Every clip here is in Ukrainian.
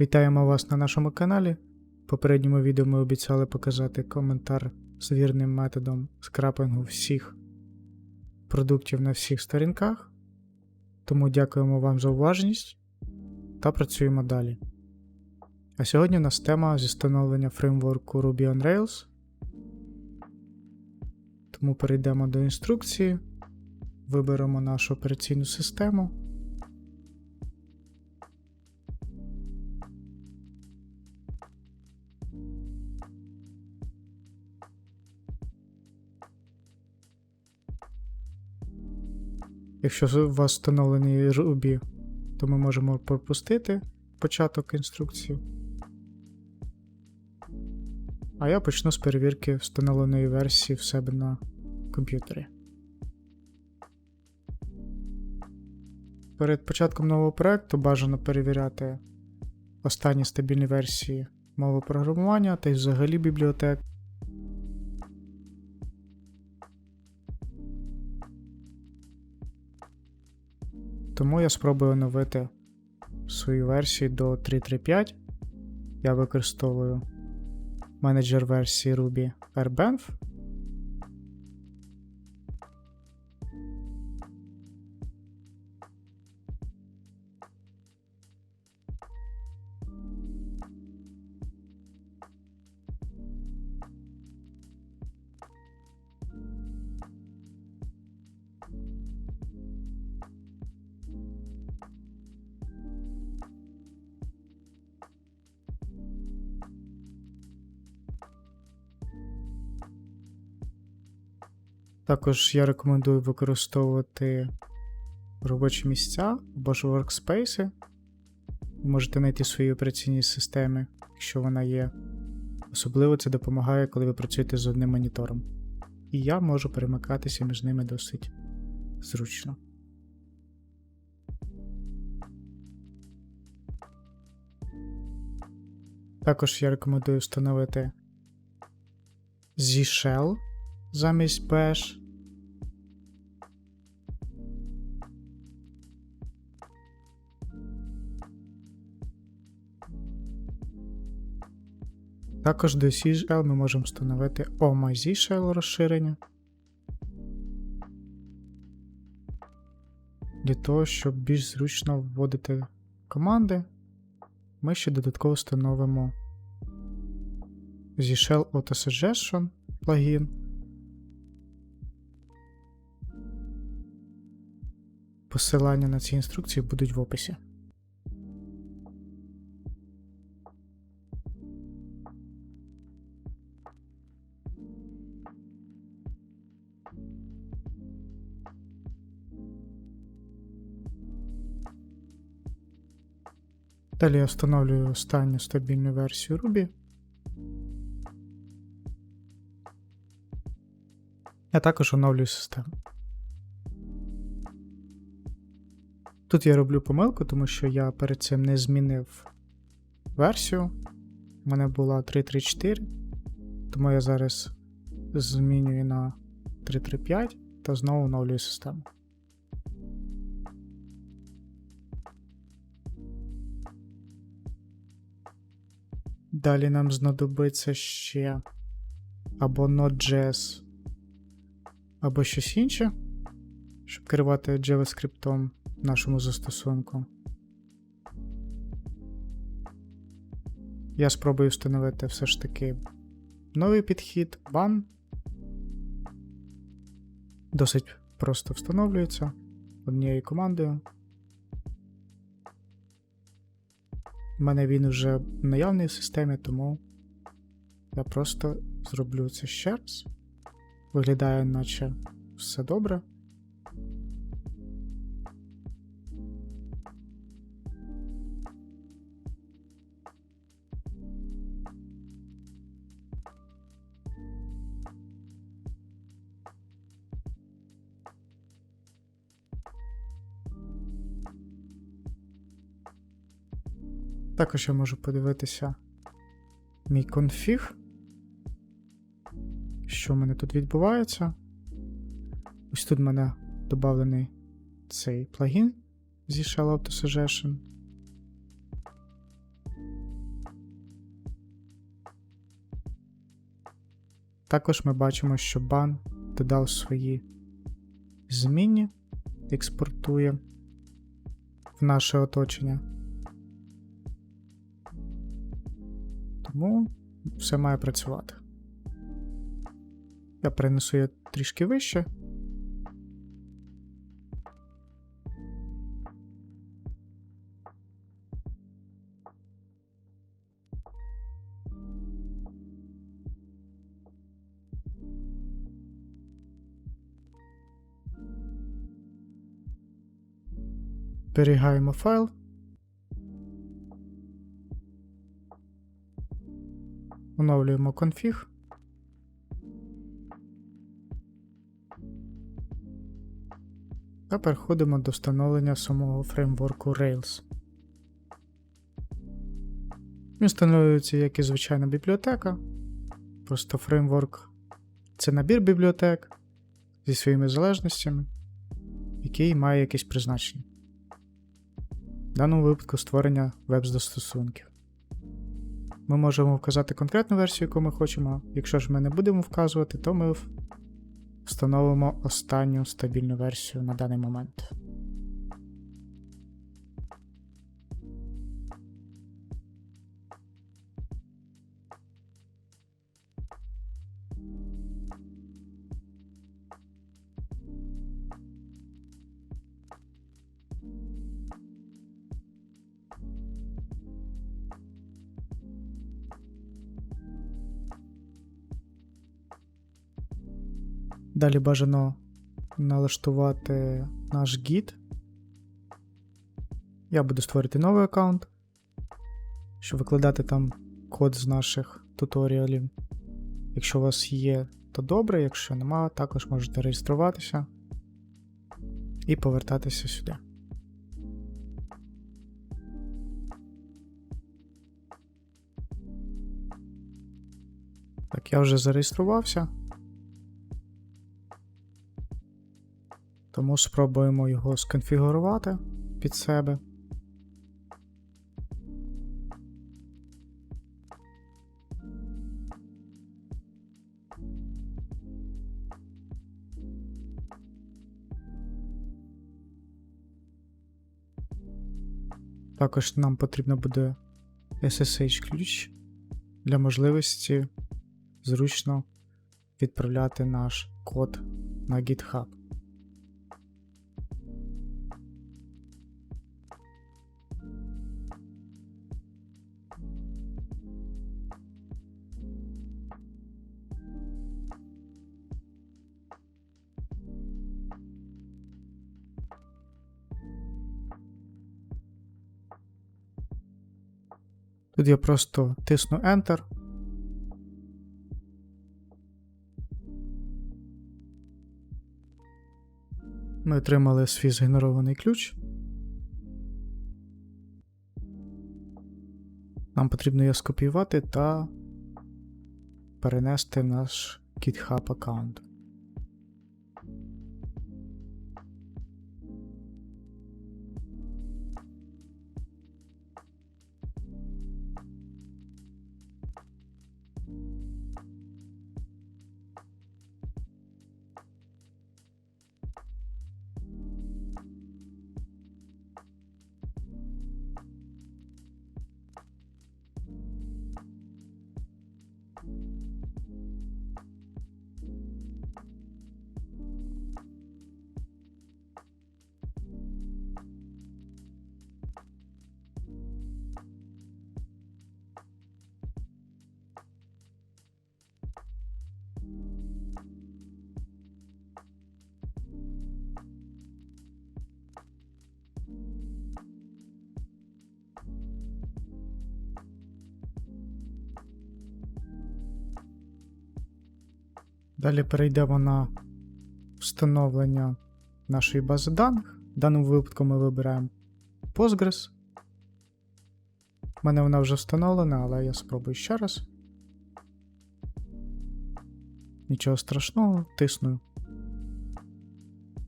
Вітаємо вас на нашому каналі. В попередньому відео ми обіцяли показати коментар з вірним методом скрапингу всіх продуктів на всіх сторінках. Тому дякуємо вам за уважність та працюємо далі. А сьогодні у нас тема зі встановлення фреймворку Ruby on Rails. Тому перейдемо до інструкції, виберемо нашу операційну систему. Якщо у вас встановлений Ruby, то ми можемо пропустити початок інструкції. А я почну з перевірки встановленої версії в себе на комп'ютері. Перед початком нового проекту бажано перевіряти останні стабільні версії мови програмування та й взагалі бібліотек. Тому я спробую оновити свою версію до 3.3.5. Я використовую менеджер версії Ruby AirBenf. Також я рекомендую використовувати робочі місця або ж. Ви можете знайти свої операційні системи, якщо вона є. Особливо це допомагає, коли ви працюєте з одним монітором. І я можу перемикатися між ними досить зручно. Також я рекомендую встановити Z-Shell замість Bash. Також до C-Shell ми можемо встановити OMA-Z-Shell розширення. Для того, щоб більш зручно вводити команди, ми ще додатково встановимо Z-Shell Auto-Suggestion плагін. Посилання на ці інструкції будуть в описі. Далі я встановлюю останню стабільну версію Ruby. Я також оновлюю систему. Тут я роблю помилку, тому що я перед цим не змінив версію. У мене була 3.3.4, тому я зараз змінюю на 3.3.5 та знову оновлюю систему. Далі нам знадобиться ще або Node.js, або щось інше, щоб керувати JavaScript нашому застосунку. Я спробую встановити все ж таки новий підхід ban. Досить просто встановлюється однією командою. У мене він вже наявний в системі, тому я просто зроблю це ще раз. Виглядає, наче все добре. також я можу подивитися мій конфіг. Що в мене тут відбувається? Ось тут в мене доданий цей плагін зі Shell Auto Suggestion. Також ми бачимо, що бан додав свої зміни, експортує в наше оточення. Тому все має працювати. Я перенесу її трішки вище. Зберігаємо файл. Оновлюємо конфіг. Та переходимо до встановлення самого фреймворку Rails. Він встановлюється як і звичайна бібліотека. Просто фреймворк це набір бібліотек зі своїми залежностями, який має якесь призначення. В даному випадку створення веб-застосунків. Ми можемо вказати конкретну версію, яку ми хочемо. Якщо ж ми не будемо вказувати, то ми встановимо останню стабільну версію на даний момент. Далі бажано налаштувати наш гід. Я буду створити новий аккаунт, щоб викладати там код з наших туторіалів. Якщо у вас є, то добре, якщо нема, також можете реєструватися і повертатися сюди. Так, я вже зареєструвався. Тому спробуємо його сконфігурувати під себе. Також нам потрібно буде SSH ключ для можливості зручно відправляти наш код на GitHub. Тут я просто тисну Enter. Ми отримали свій згенерований ключ. Нам потрібно його скопіювати та перенести наш GitHub аккаунт. Далі перейдемо на встановлення нашої бази даних. В даному випадку ми вибираємо Postgres. У мене вона вже встановлена, але я спробую ще раз. Нічого страшного, тисну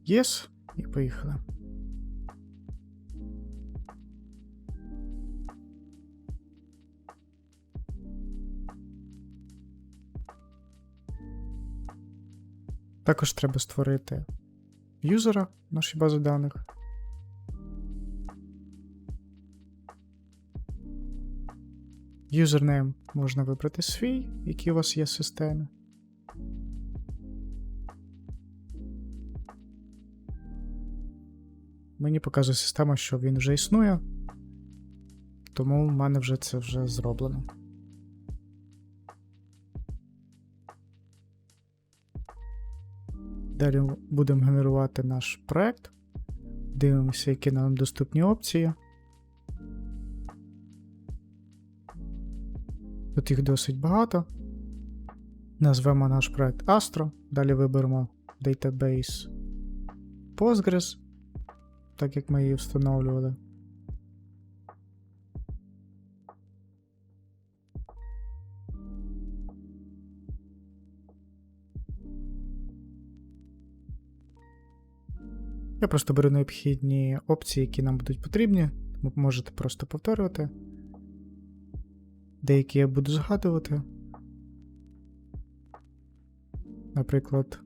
Yes і поїхали. Також треба створити юзера в нашій базі даних. Юзернейм можна вибрати свій, який у вас є в системі. Мені показує система, що він вже існує, тому в мене вже це вже зроблено. Далі будемо генерувати наш проект. Дивимося, які нам доступні опції. Тут їх досить багато. Назвемо наш проект Astro. Далі виберемо Database Postgres, так як ми її встановлювали. Я просто беру необхідні опції, які нам будуть потрібні. Ви можете просто повторювати. Деякі я буду згадувати. Наприклад,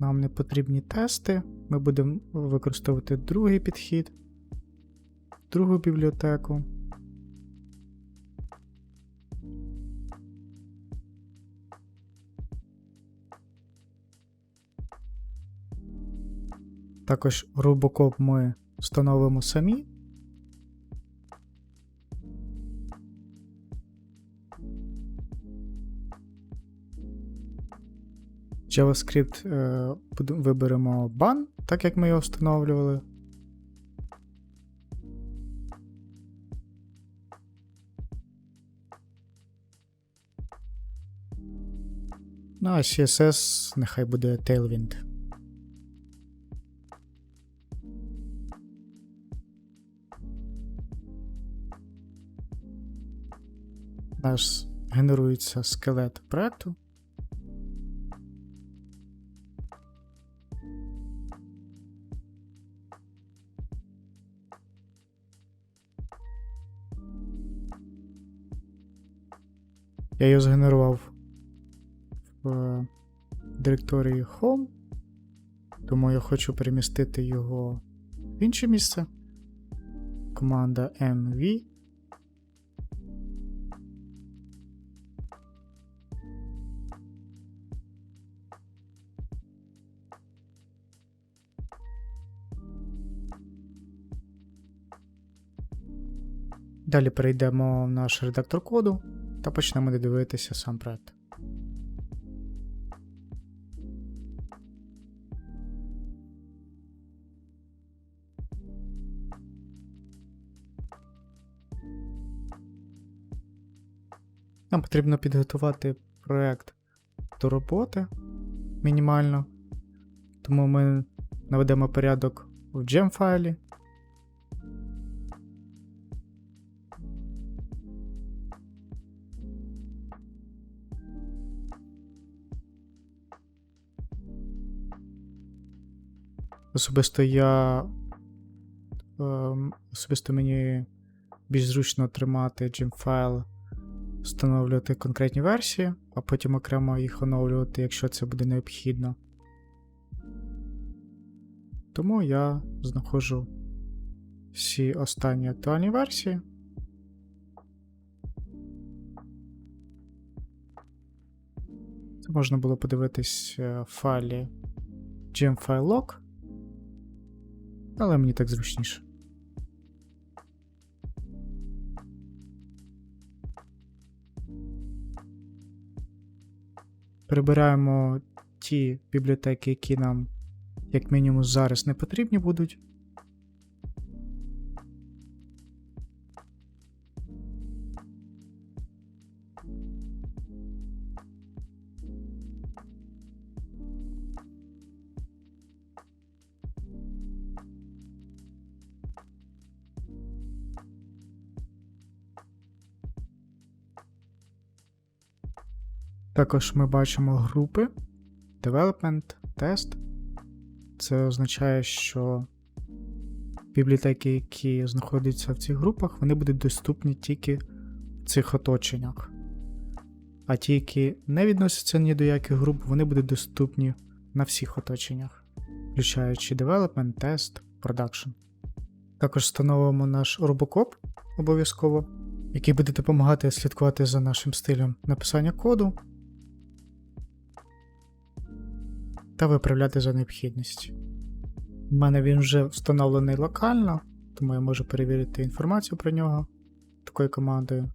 нам не потрібні тести. Ми будемо використовувати другий підхід, другу бібліотеку. Також Robocop ми встановимо самі. JavaScript е, виберемо бан, так як ми його встановлювали. Ну, а CSS нехай буде Tailwind. У нас генерується скелет проекту. Я його згенерував в е, директорії Home, тому я хочу перемістити його в інше місце. Команда MV. Далі перейдемо в наш редактор коду та почнемо дивитися сам проект. Нам потрібно підготувати проект до роботи мінімально. Тому ми наведемо порядок в gem файлі. Особисто я. ем, Особисто мені більш зручно тримати gem-файл, встановлювати конкретні версії, а потім окремо їх оновлювати, якщо це буде необхідно. Тому я знаходжу всі останні актуальні версії. Це можна було подивитись е, в файлі gem-file.log, але мені так зручніше. Прибираємо ті бібліотеки, які нам, як мінімум, зараз не потрібні будуть. Також ми бачимо групи Development, Test. Це означає, що бібліотеки, які знаходяться в цих групах, вони будуть доступні тільки в цих оточеннях. а ті, які не відносяться ні до яких груп, вони будуть доступні на всіх оточеннях, включаючи Development, Test, Production. Також встановимо наш робокоп обов'язково, який буде допомагати слідкувати за нашим стилем написання коду та виправляти за необхідністю. У мене він вже встановлений локально, тому я можу перевірити інформацію про нього такою командою.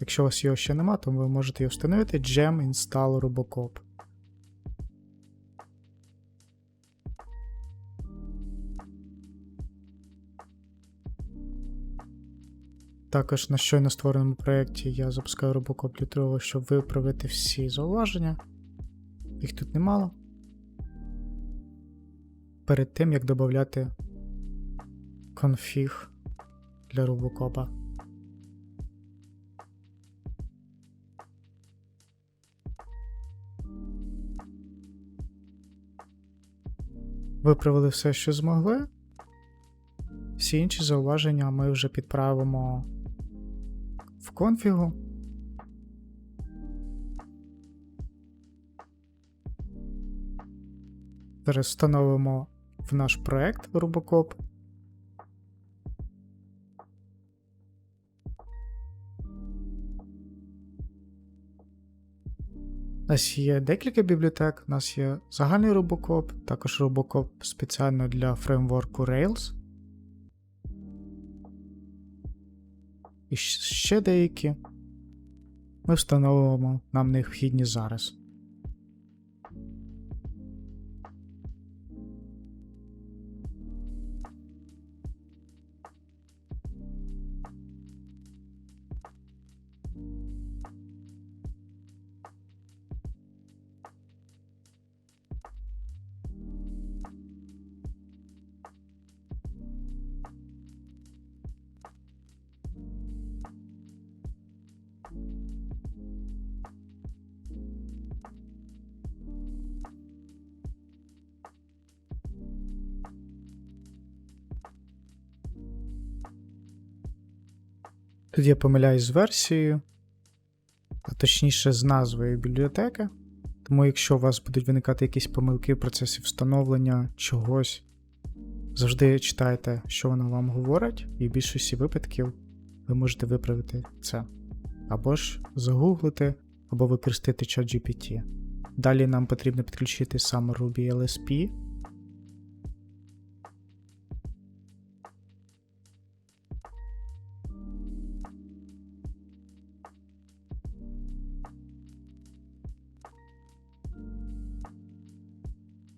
Якщо у вас його ще нема, то ви можете його встановити gem install robocop. Також на щойно створеному проєкті я запускаю Robocop для того, щоб виправити всі зауваження. Їх тут немало. Перед тим як додати конфіг для Robocop. Виправили все, що змогли. Всі інші зауваження ми вже підправимо в конфігу. Зараз встановимо в наш проект Rubocop. У нас є декілька бібліотек, у нас є загальний Rubocop, також Rubocop спеціально для фреймворку Rails. І ще деякі ми встановимо нам необхідні зараз. Тут я помиляюсь з версією, а точніше з назвою бібліотеки. Тому, якщо у вас будуть виникати якісь помилки в процесі встановлення чогось, завжди читайте, що воно вам говорить, і в більшості випадків ви можете виправити це. Або ж загуглити, або використати ChatGPT. Далі нам потрібно підключити саме Ruby LSP.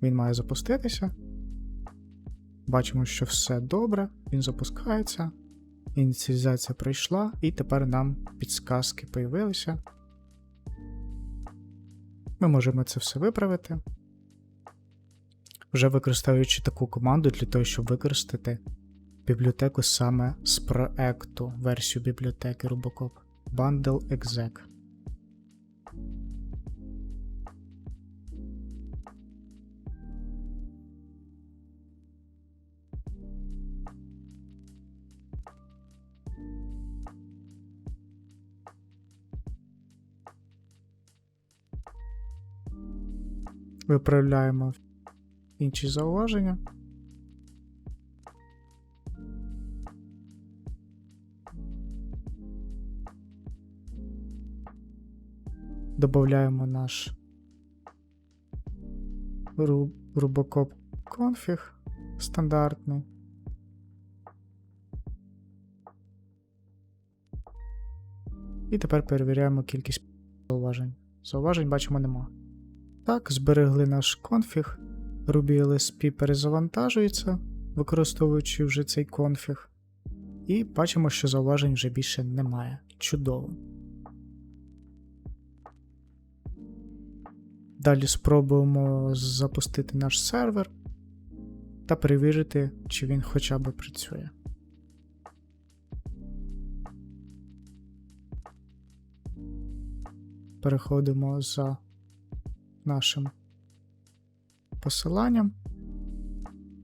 Він має запуститися. Бачимо, що все добре, він запускається. Ініціалізація пройшла, і тепер нам підсказки появилися. Ми можемо це все виправити. Вже використовуючи таку команду для того, щоб використати бібліотеку саме з проекту версію бібліотеки Rubocop Bundle exec. Виправляємо інші зауваження. Добавляємо наш Rubocop config стандартний. І тепер перевіряємо кількість зауважень. Зауважень бачимо нема. Так, зберегли наш конфіг. Ruby LSP перезавантажується, використовуючи вже цей конфіг. І бачимо, що зауважень вже більше немає. Чудово. Далі спробуємо запустити наш сервер та перевірити, чи він хоча б працює. Переходимо за нашим посиланням.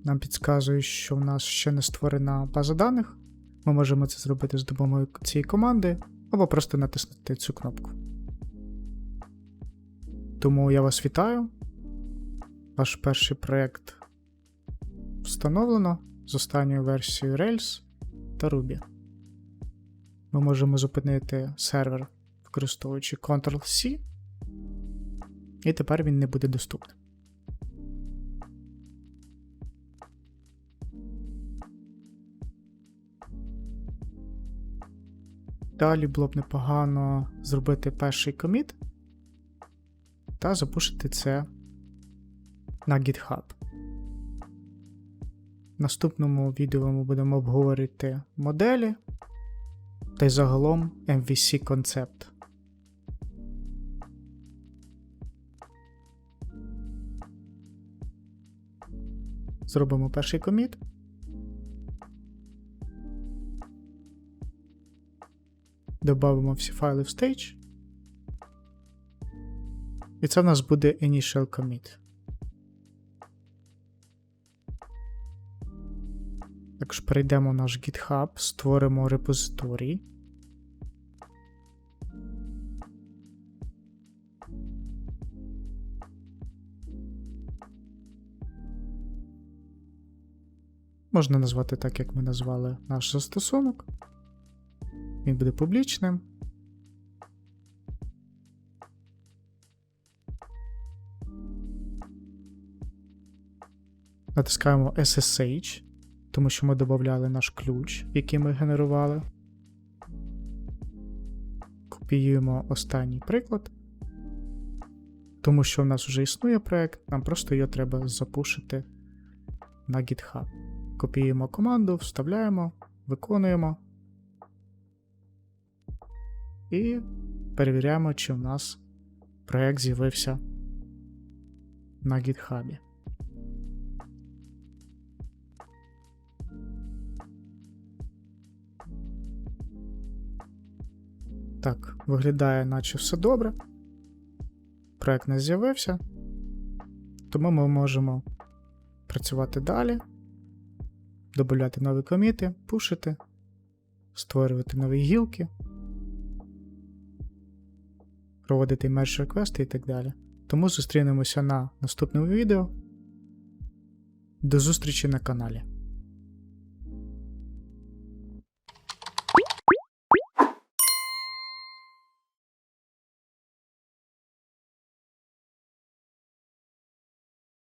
Нам підказує, що в нас ще не створена база даних. Ми можемо це зробити з допомогою цієї команди або просто натиснути цю кнопку. Тому я вас вітаю. Ваш перший проєкт встановлено з останньою версією Rails та Ruby. Ми можемо зупинити сервер, використовуючи Ctrl-C, і тепер він не буде доступним. Далі було б непогано зробити перший коміт та запушити це на GitHub. В наступному відео ми будемо обговорити моделі та й загалом MVC концепт. Зробимо перший коміт. Добавимо всі файли в stage. І це в нас буде initial commit. Також перейдемо в наш GitHub, створимо репозиторій. Можна назвати так, як ми назвали наш застосунок. Він буде публічним. Натискаємо SSH, тому що ми додавали наш ключ, який ми генерували. Копіюємо останній приклад. Тому що в нас вже існує проект, нам просто його треба запушити на GitHub. Копіюємо команду, вставляємо, виконуємо. І перевіряємо, чи в нас проект з'явився на GitHub. Так, виглядає, наче все добре. Проект не з'явився, тому ми можемо працювати далі, додати нові коміти, пушити, створювати нові гілки, проводити мерч реквести і так далі. Тому зустрінемося на наступному відео. До зустрічі на каналі.